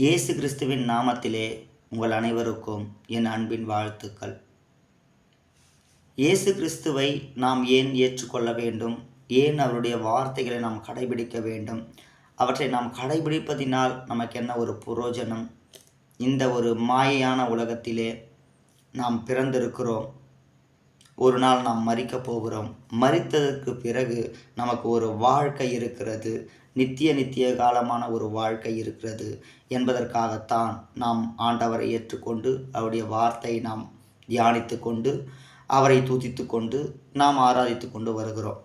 இயேசு கிறிஸ்துவின் நாமத்திலே உங்கள் அனைவருக்கும் என் அன்பின் வாழ்த்துக்கள். இயேசு கிறிஸ்துவை நாம் ஏன் ஏற்றுக்கொள்ள வேண்டும்? ஏன் அவருடைய வார்த்தைகளை நாம் கடைபிடிக்க வேண்டும்? அவற்றை நாம் கடைபிடிப்பதினால் நமக்கு என்ன ஒரு புரோஜனம்? இந்த ஒரு மாயையான உலகத்திலே நாம் பிறந்திருக்கிறோம். ஒரு நாள் நாம் மறிக்கப் போகிறோம். மறித்ததற்கு பிறகு நமக்கு ஒரு வாழ்க்கை இருக்கிறது. நித்திய நித்திய காலமான ஒரு வாழ்க்கை இருக்கிறது என்பதற்காகத்தான் நாம் ஆண்டவரை ஏற்றுக்கொண்டு அவருடைய வார்த்தையை நாம் தியானித்து கொண்டு அவரை தூதித்து கொண்டு நாம் ஆராதித்து கொண்டு வருகிறோம்.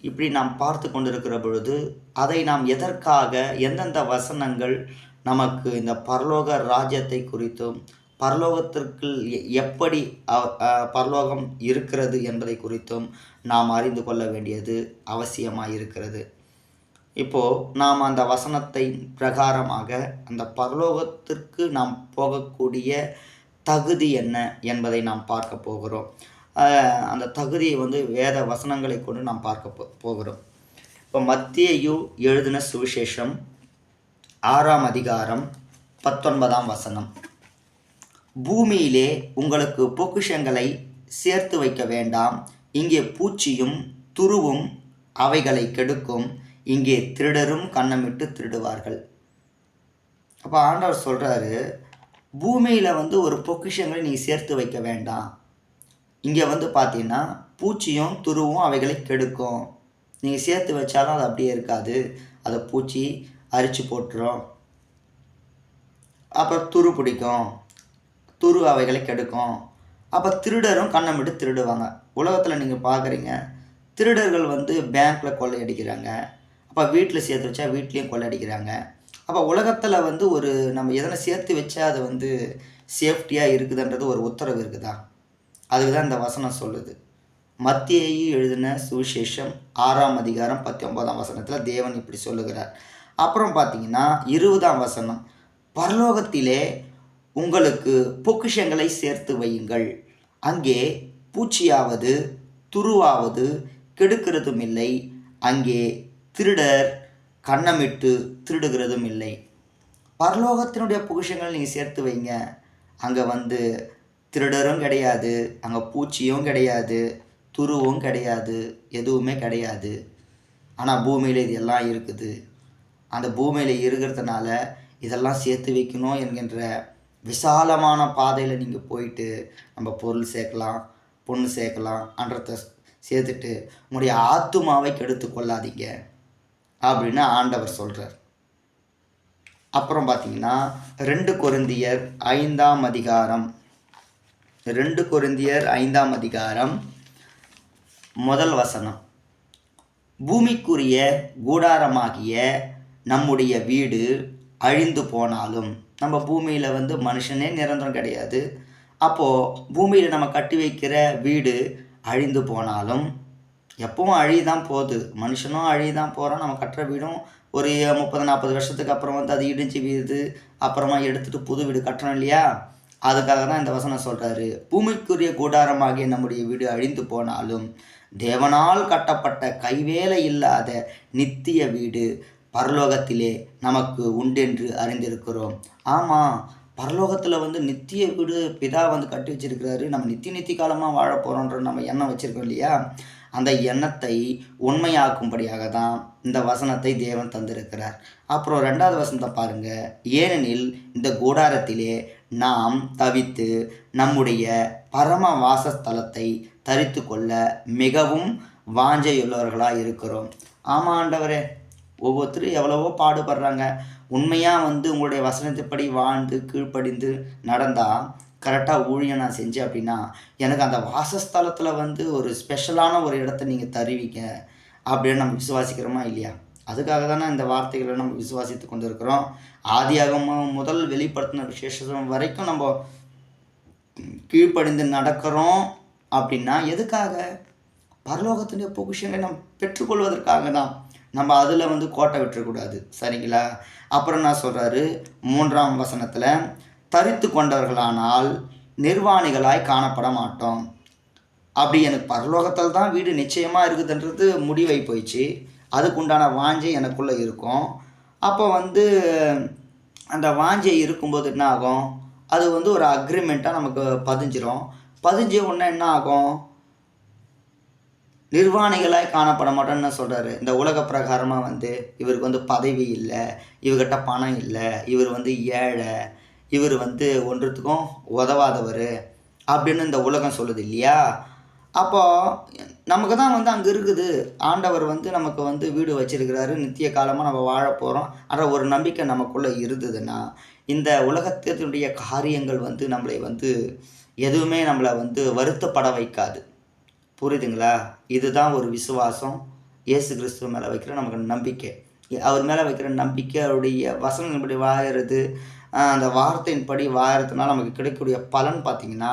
இப்படி நாம் பார்த்து கொண்டிருக்கிற பொழுது அதை நாம் எதற்காக எந்தெந்த வசனங்கள் நமக்கு இந்த பரலோக ராஜ்யத்தை குறித்தும் பரலோகத்திற்கு எ- எப்படி பரலோகம் இருக்கிறது என்பதை குறித்தும் நாம் அறிந்து கொள்ள வேண்டியது அவசியமாக இருக்கிறது. இப்போது நாம் அந்த வசனத்தை பிரகாரமாக அந்த பரலோகத்திற்கு நாம் போகக்கூடிய தகுதி என்ன என்பதை நாம் பார்க்க போகிறோம். அந்த தகுதியை வந்து வேத வசனங்களை கொண்டு நாம் பார்க்க போ போகிறோம். இப்போ மத்தியு எழுதின சுவிசேஷம் ஆறாம் அதிகாரம் பத்தொன்பதாம் வசனம். பூமியிலே உங்களுக்கு பொக்கிஷங்களை சேர்த்து வைக்க வேண்டாம். இங்கே பூச்சியும் துருவும் அவைகளை கெடுக்கும். இங்கே திருடரும் கண்ணமிட்டு திருடுவார்கள். அப்போ ஆண்டவர் சொல்கிறாரு பூமியில் வந்து ஒரு பொக்கிஷங்களை நீ சேர்த்து வைக்க வேண்டாம். இங்கே வந்து பார்த்தீங்கன்னா பூச்சியும் துருவும் அவைகளை கெடுக்கும். நீங்கள் சேர்த்து வச்சாலும் அது அப்படியே இருக்காது. அதை பூச்சி அரிச்சு போட்டுரும். அப்புறம் துரு பிடிக்கும். துரு அவைகளை கெடுக்கும். அப்போ திருடரும் கண்ணமிட்டு திருடுவாங்க. உலகத்தில் நீங்கள் பார்க்குறீங்க திருடர்கள் வந்து பேங்க்கில் கொள்ளையடிக்கிறாங்க அப்போ வீட்டில் சேர்த்து வச்சா வீட்லேயும் கொள்ளையடிக்கிறாங்க அப்போ உலகத்தில் வந்து ஒரு நம்ம எதனை சேர்த்து வச்சா அது வந்து சேஃப்டியாக இருக்குதுன்றது ஒரு உத்தரவு இருக்குதா? அதுக்கு தான் இந்த வசனம் சொல்லுது. மத்தியையும் எழுதின சுவிசேஷம் ஆறாம் அதிகாரம் பத்தொம்போதாம் வசனத்தில் தேவன் இப்படி சொல்லுகிறார். அப்புறம் பார்த்தீங்கன்னா இருபதாம் வசனம். பரலோகத்திலே உங்களுக்கு பொக்கிஷங்களை சேர்த்து வையுங்கள். அங்கே பூச்சியாவது துருவாவது கெடுக்கிறதும் இல்லை அங்கே திருடர் கண்ணமிட்டு திருடுகிறதும் இல்லை பரலோகத்தினுடைய பொக்கிஷங்களை நீங்கள் சேர்த்து வைங்க. அங்கே வந்து திருடரும் கிடையாது அங்கே பூச்சியும் கிடையாது துருவும் கிடையாது எதுவுமே கிடையாது. ஆனால் பூமியில் இது எல்லாம் இருக்குது. அந்த பூமியில் இருக்கிறதுனால இதெல்லாம் சேர்த்து வைக்கணும் என்கின்ற விசாலமான பாதையில் நீங்கள் போயிட்டு நம்ம பொருள் சேர்க்கலாம் பொண்ணு சேர்க்கலாம் அன்றத்தை சேர்த்துட்டு உங்களுடைய ஆத்துமாவை கெடுத்து கொள்ளாதீங்க அப்படின்னு ஆண்டவர் சொல்கிறார் அப்புறம் பார்த்தீங்கன்னா ரெண்டு குருந்தியர் ஐந்தாம் அதிகாரம். ரெண்டு குருந்தியர் ஐந்தாம் அதிகாரம் முதல் வசனம். பூமிக்குரிய கூடாரமாகிய நம்முடைய வீடு அழிந்து போனாலும் நம்ம பூமியில் வந்து மனுஷனே நிரந்தரம் கிடையாது. அப்போது பூமியில் நம்ம கட்டி வைக்கிற வீடு அழிந்து போனாலும் எப்பவும் அழிதான் போகுது. மனுஷனும் அழிதான் போகிறோம் நம்ம கட்டுற வீடும் ஒரு முப்பது நாற்பது வருஷத்துக்கு அப்புறம் வந்து அது இடிஞ்சு வீடு அப்புறமா எடுத்துகிட்டு புது வீடு கட்டுறோம் இல்லையா? அதுக்காக தான் இந்த வசனம் சொல்கிறாரு பூமிக்குரிய கூடாரமாகிய நம்முடைய வீடு அழிந்து போனாலும் தேவனால் கட்டப்பட்ட கைவேலை இல்லாத நித்திய வீடு பரலோகத்திலே நமக்கு உண்டென்று அறிந்திருக்கிறோம். ஆமாம் பரலோகத்தில் வந்து நித்திய வீடு பிதா வந்து கட்டி வச்சிருக்கிறாரு. நம்ம நித்திய நித்திய காலமாக வாழ போகிறோன்ற நம்ம எண்ணம் வச்சுருக்கோம் இல்லையா? அந்த எண்ணத்தை உண்மையாக்கும்படியாக தான் இந்த வசனத்தை தேவன் தந்திருக்கிறார். அப்புறம் ரெண்டாவது வசனத்தை பாருங்க. ஏனெனில் இந்த கூடாரத்திலே நாம் தவித்து நம்முடைய பரம வாசஸ்தலத்தை தரித்து கொள்ள மிகவும் வாஞ்சையுள்ளவர்களாக இருக்கிறோம் ஆமாம் ஆண்டவரே ஒவ்வொருத்தரும் எவ்வளவோ பாடுபடுறாங்க. உண்மையாக வந்து உங்களுடைய வசனத்தைப்படி வாழ்ந்து கீழ்ப்படிந்து நடந்தால் கரெக்டாக ஊழியம் நான் செஞ்சேன் அப்படின்னா எனக்கு அந்த வாசஸ்தலத்தில் வந்து ஒரு ஸ்பெஷலான ஒரு இடத்த நீங்கள் தருவீங்க அப்படின்னு நம்ம விசுவாசிக்கிறோமா இல்லையா? அதுக்காக தானே இந்த வார்த்தைகளை நம்ம விசுவாசித்து கொண்டு இருக்கிறோம் முதல் வெளிப்படுத்தின விசேஷம் வரைக்கும் நம்ம கீழ்ப்படிந்து நடக்கிறோம் அப்படின்னா எதுக்காக? பரலோகத்தினுடைய பொக்கிஷங்களை நாம் பெற்றுக்கொள்வதற்காக தான். நம்ம அதில் வந்து கோட்டை விட்டுறக்கூடாது. சரிங்களா? அப்புறம் என்ன சொல்கிறாரு மூன்றாம் வசனத்தில் தரித்து கொண்டவர்களானால் நிர்வாணிகளாய் காணப்பட மாட்டோம். அப்படி எனக்கு பரலோகத்தில் தான் வீடு நிச்சயமாக இருக்குதுன்றது முடிவை போயிடுச்சு அதுக்குண்டான வாஞ்சை எனக்குள்ளே இருக்கும். அப்போ வந்து அந்த வாஞ்சை இருக்கும்போது என்ன ஆகும் அது வந்து ஒரு அக்ரிமெண்ட்டாக நமக்கு பதிஞ்சிரும். பதிஞ்ச உடனே என்ன ஆகும் நிர்வாணிகளாய் காணப்பட மாட்டோம்னு சொல்கிறாரு இந்த உலக பிரகாரமாக வந்து இவருக்கு வந்து பதவி இல்லை இவர்கிட்ட பணம் இல்லை இவர் வந்து ஏழை இவர் வந்து ஒன்றுத்துக்கும் உதவாதவர் அப்படின்னு இந்த உலகம் சொல்லுது இல்லையா? அப்போ நமக்கு தான் வந்து அங்கே இருக்குது. ஆண்டவர் வந்து நமக்கு வந்து வீடு வச்சிருக்கிறாரு. நித்திய காலமாக நம்ம வாழ போகிறோம் ஆனால் ஒரு நம்பிக்கை நமக்குள்ளே இருந்ததுன்னா இந்த உலகத்தினுடைய காரியங்கள் வந்து நம்மளை வந்து எதுவுமே நம்மளை வந்து வருத்தப்பட வைக்காது. புரியுதுங்களா? இதுதான் ஒரு விசுவாசம். இயேசு கிறிஸ்துவ மேலே வைக்கிற நமக்கு நம்பிக்கை. அவர் மேலே வைக்கிற நம்பிக்கை அவருடைய வசனங்களின்படி வாழறது அந்த வார்த்தையின்படி வாழறதுனால நமக்கு கிடைக்கக்கூடிய பலன் பார்த்திங்கன்னா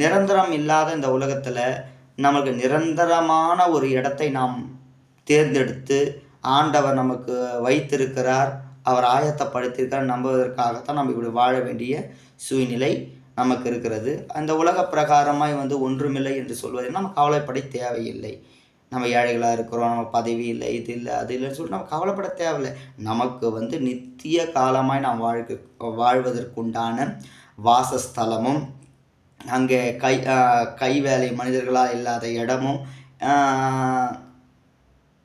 நிரந்தரம் இல்லாத இந்த உலகத்தில் நமக்கு நிரந்தரமான ஒரு இடத்தை நாம் தேர்ந்தெடுத்து ஆண்டவர் நமக்கு வைத்திருக்கிறார் அவர் ஆயத்தப்படுத்தியிருக்கார் நம்புவதற்காகத்தான் நம்ம இப்படி வாழ வேண்டிய சூழ்நிலை நமக்கு இருக்கிறது. அந்த உலக பிரகாரமாய் வந்து ஒன்றுமில்லை என்று சொல்வதை நம்ம கவலைப்பட தேவையில்லை. நம்ம ஏழைகளாக இருக்கிறோம் நம்ம பதவி இல்லை இது இல்லை அது இல்லைன்னு சொல்லிட்டு நம்ம கவலைப்பட தேவையில்லை. நமக்கு வந்து நித்திய காலமாய் நாம் வாழ்க்கை வாழ்வதற்குண்டான வாசஸ்தலமும் அங்கே கை கைவேலை கை வேலை மனிதர்களாக இல்லாத இடமும்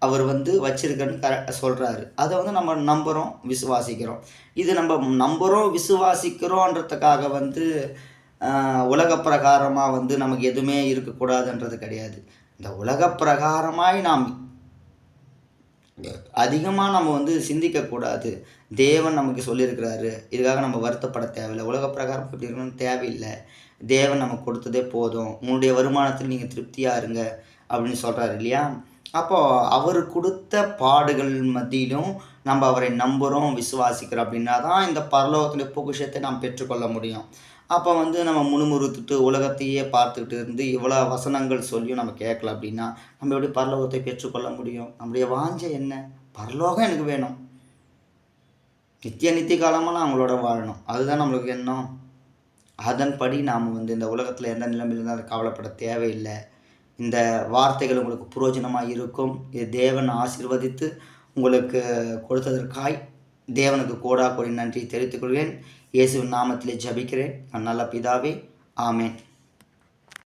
அவர் வந்து வச்சிருக்கன்னு கர சொல்கிறாரு அதை வந்து நம்ம நம்புகிறோம் விசுவாசிக்கிறோம். இது நம்ம நம்புகிறோம் விசுவாசிக்கிறோன்றதுக்காக வந்து உலக பிரகாரமாக வந்து நமக்கு எதுவுமே இருக்கக்கூடாதுன்றது கிடையாது. இந்த உலக பிரகாரமாய் நாம் அதிகமாக நம்ம வந்து சிந்திக்கக்கூடாது. தேவன் நமக்கு சொல்லியிருக்கிறாரு. இதுக்காக நம்ம வருத்தப்பட தேவையில்லை. உலக பிரகாரம் இப்படி இருக்கணும்னு தேவையில்லை. தேவன் நமக்கு கொடுத்ததே போதும். உன்னுடைய வருமானத்தில் நீங்கள் திருப்தியாக இருங்க அப்படின்னு சொல்கிறாரு இல்லையா? அப்போது அவர் கொடுத்த பாடுகள் மத்தியிலும் நம்ம அவரை நம்புகிறோம் விசுவாசிக்கிறோம் அப்படின்னா தான் இந்த பரலோகத்துடைய பொக்கிஷத்தை நாம் பெற்றுக்கொள்ள முடியும். அப்போ வந்து நம்ம முணுமுறுத்துட்டு உலகத்தையே பார்த்துக்கிட்டு இருந்து இவ்வளோ வசனங்கள் சொல்லியும் நம்ம கேட்கல அப்படின்னா நம்ம எப்படி பரலோகத்தை பெற்றுக்கொள்ள முடியும்? நம்முடைய வாஞ்சை என்ன? பரலோகம் எனக்கு வேணும். நித்திய நித்திய காலமாக நான் அவங்களோட வாழணும். அதுதான் நம்மளுக்கு எண்ணம். அதன்படி நாம் வந்து இந்த உலகத்தில் எந்த நிலைமையில் இருந்தாலும் கவலைப்பட தேவையில்லை. இந்த வார்த்தைகள் உங்களுக்கு புரோஜனமாக இருக்கும். இது தேவன் ஆசிர்வதித்து உங்களுக்கு கொடுத்ததற்காய் தேவனுக்கு கோடா கோடி நன்றி தெரிவித்துக் கொள்வேன் இயேசுவின் நாமத்திலே ஜபிக்கிறேன். நல்ல பிதாவே. ஆமேன்.